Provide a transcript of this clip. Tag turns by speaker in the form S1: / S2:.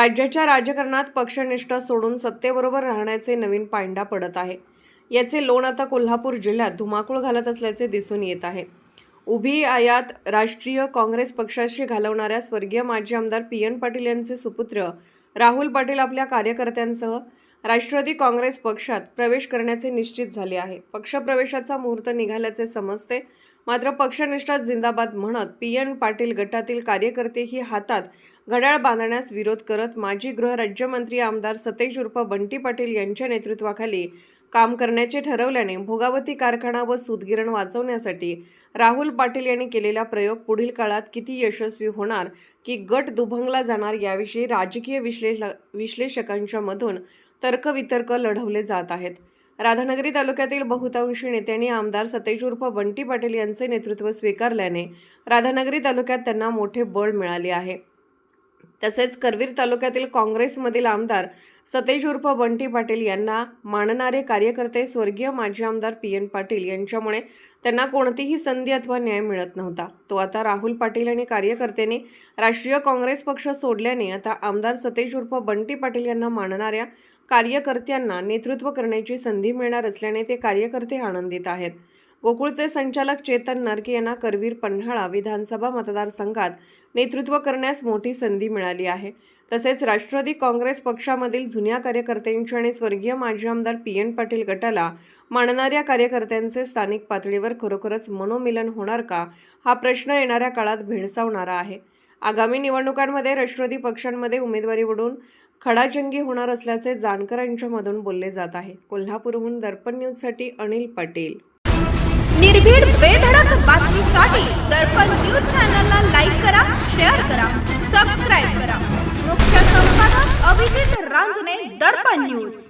S1: राज्याच्या राजकारणात पक्षनिष्ठा सोडून सत्तेबरोबर राहण्याचे नवीन पायंडा पडत आहे. याचे लोण आता कोल्हापूर जिल्ह्यात धुमाकूळ घालत असल्याचे दिसून येत आहे. उभी आयात राष्ट्रीय काँग्रेस पक्षाशी घालवणाऱ्या स्वर्गीय माजी आमदार पी एन पाटील यांचे सुपुत्र राहुल पाटील आपल्या कार्यकर्त्यांसह राष्ट्रवादी काँग्रेस पक्षात प्रवेश करण्याचे निश्चित झाले आहे. पक्षप्रवेशाचा मुहूर्त निघाल्याचे समजते मात्र पक्षनिष्ठा जिंदाबाद म्हणत पी एन पाटील गटातील कार्यकर्तेही हातात घड्याळ बांधण्यास विरोध करत माजी गृहराज्यमंत्री आमदार सतेज उर्फ बंटी पाटील यांच्या नेतृत्वाखाली काम करण्याचे ठरवल्याने भोगावती कारखाना व सूतगिरण वाचवण्यासाठी राहुल पाटील यांनी केलेला प्रयोग पुढील काळात किती यशस्वी होणार की गट दुभंगला जाणार याविषयी राजकीय विश्लेष विश्लेषकांच्या मधून तर्कवितर्क लढवले जात आहेत. राधानगरी तालुक्यातील बहुतांशी नेत्यांनी आमदार सतेज उर्फ बंटी पाटील यांचे नेतृत्व स्वीकारल्याने राधानगरी तालुक्यात त्यांना मोठे बळ मिळाले आहे. तसेच करवीर तालुक्यातील काँग्रेसमधील आमदार सतेज उर्फ बंटी पाटील यांना मानणारे कार्यकर्ते स्वर्गीय माजी आमदार पी एन पाटील यांच्यामुळे त्यांना कोणतीही संधी अथवा न्याय मिळत नव्हता. तो आता राहुल पाटील आणि कार्यकर्त्यांनी राष्ट्रीय काँग्रेस पक्ष सोडल्याने आता आमदार सतेज उर्फ बंटी पाटील यांना मानणाऱ्या कार्यकर्त्यांना नेतृत्व करण्याची संधी मिळणार असल्याने ते कार्यकर्ते आनंदित आहेत. गोकुळचे संचालक चेतन नरके यांना करवीर पन्हाळा विधानसभा मतदारसंघात नेतृत्व करण्यास मोठी संधी मिळाली आहे. तसेच राष्ट्रवादी काँग्रेस पक्षामधील जुन्या कार्यकर्त्यांची आणि स्वर्गीय माजी आमदार पी एन पाटील गटाला मानणाऱ्या कार्यकर्त्यांचे स्थानिक पातळीवर खरोखरच मनोमिलन होणार का हा प्रश्न येणाऱ्या काळात भेडसावणारा आहे. आगामी निवडणुकांमध्ये राष्ट्रवादी पक्षांमध्ये उमेदवारी उडून खडाजंगी होणार असल्याचे जाणकारांच्या मधून बोलले जात आहे. कोल्हापूरहून दर्पण न्यूजसाठी अनिल पटेल.
S2: निर्भीड बेधडक बातमीसाठी दर्पण न्यूज चॅनलला लाईक करा शेअर करा सबस्क्राईब करा. मुख्य संपादक अभिजित रांजने दर्पण न्यूज.